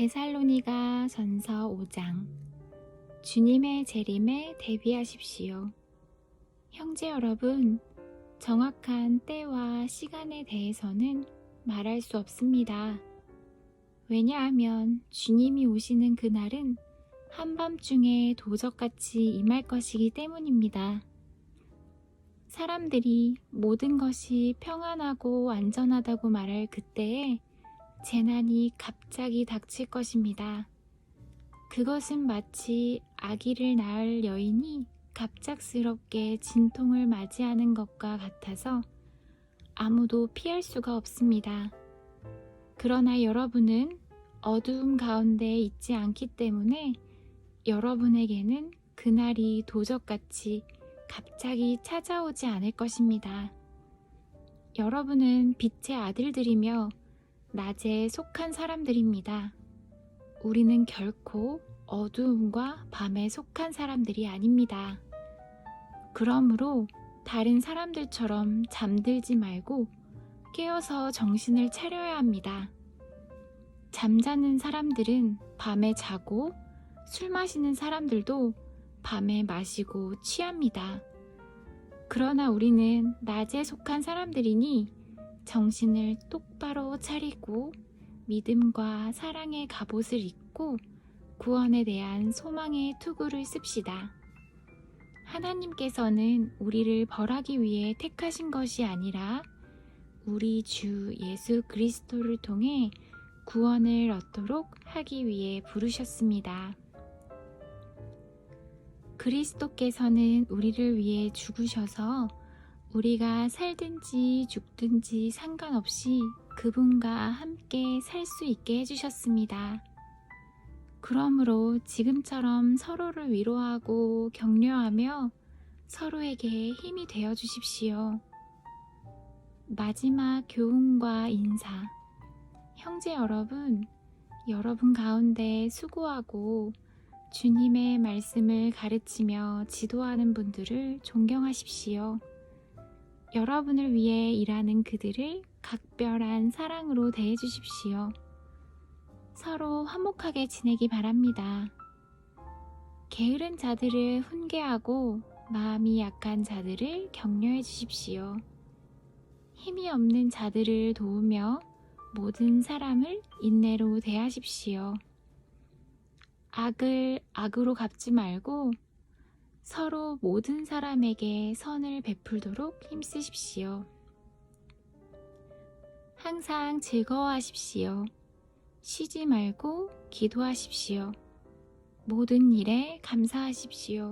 데살로니가 전서 5장 주님의 재림에 대비하십시오. 형제 여러분, 정확한 때와 시간에 대해서는 말할 수 없습니다. 왜냐하면 주님이 오시는 그날은 한밤중에 도적같이 임할 것이기 때문입니다. 사람들이 모든 것이 평안하고 안전하다고 말할 그때에 재난이 갑자기 닥칠 것입니다. 그것은 마치 아기를 낳을 여인이 갑작스럽게 진통을 맞이하는 것과 같아서 아무도 피할 수가 없습니다. 그러나 여러분은 어두움 가운데 있지 않기 때문에 여러분에게는 그날이 도적같이 갑자기 찾아오지 않을 것입니다. 여러분은 빛의 아들들이며 낮에 속한 사람들입니다. 우리는 결코 어두움과 밤에 속한 사람들이 아닙니다. 그러므로 다른 사람들처럼 잠들지 말고 깨어서 정신을 차려야 합니다. 잠자는 사람들은 밤에 자고 술 마시는 사람들도 밤에 마시고 취합니다. 그러나 우리는 낮에 속한 사람들이니 정신을 똑바로 차리고 믿음과 사랑의 갑옷을 입고 구원에 대한 소망의 투구를 씁시다. 하나님께서는 우리를 벌하기 위해 택하신 것이 아니라 우리 주 예수 그리스도를 통해 구원을 얻도록 하기 위해 부르셨습니다. 그리스도께서는 우리를 위해 죽으셔서 우리가 살든지 죽든지 상관없이 그분과 함께 살 수 있게 해주셨습니다. 그러므로 지금처럼 서로를 위로하고 격려하며 서로에게 힘이 되어 주십시오. 마지막 교훈과 인사. 형제 여러분, 여러분 가운데 수고하고 주님의 말씀을 가르치며 지도하는 분들을 존경하십시오. 여러분을 위해 일하는 그들을 각별한 사랑으로 대해 주십시오. 서로 화목하게 지내기 바랍니다. 게으른 자들을 훈계하고 마음이 약한 자들을 격려해 주십시오. 힘이 없는 자들을 도우며 모든 사람을 인내로 대하십시오. 악을 악으로 갚지 말고 서로 모든 사람에게 선을 베풀도록 힘쓰십시오. 항상 즐거워하십시오. 쉬지 말고 기도하십시오. 모든 일에 감사하십시오.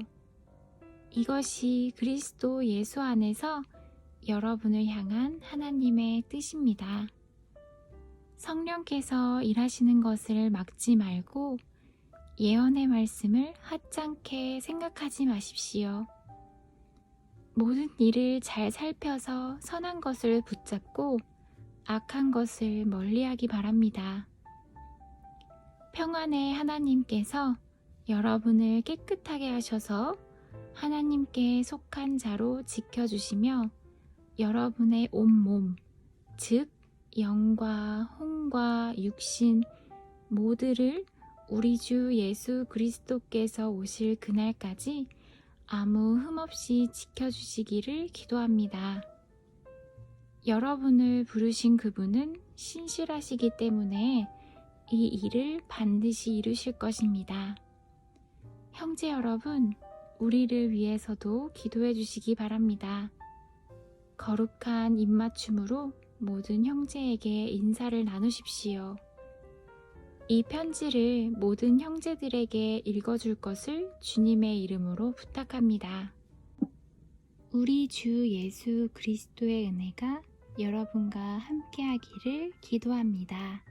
이것이 그리스도 예수 안에서 여러분을 향한 하나님의 뜻입니다. 성령께서 일하시는 것을 막지 말고 예언의 말씀을 하찮게 생각하지 마십시오. 모든 일을 잘 살펴서 선한 것을 붙잡고 악한 것을 멀리하기 바랍니다. 평안의 하나님께서 여러분을 깨끗하게 하셔서 하나님께 속한 자로 지켜주시며 여러분의 온몸, 즉 영과 혼과 육신 모두를 우리 주 예수 그리스도께서 오실 그날까지 아무 흠 없이 지켜주시기를 기도합니다. 여러분을 부르신 그분은 신실하시기 때문에 이 일을 반드시 이루실 것입니다. 형제 여러분, 우리를 위해서도 기도해 주시기 바랍니다. 거룩한 입맞춤으로 모든 형제에게 인사를 나누십시오. 이 편지를 모든 형제들에게 읽어줄 것을 주님의 이름으로 부탁합니다. 우리 주 예수 그리스도의 은혜가 여러분과 함께하기를 기도합니다.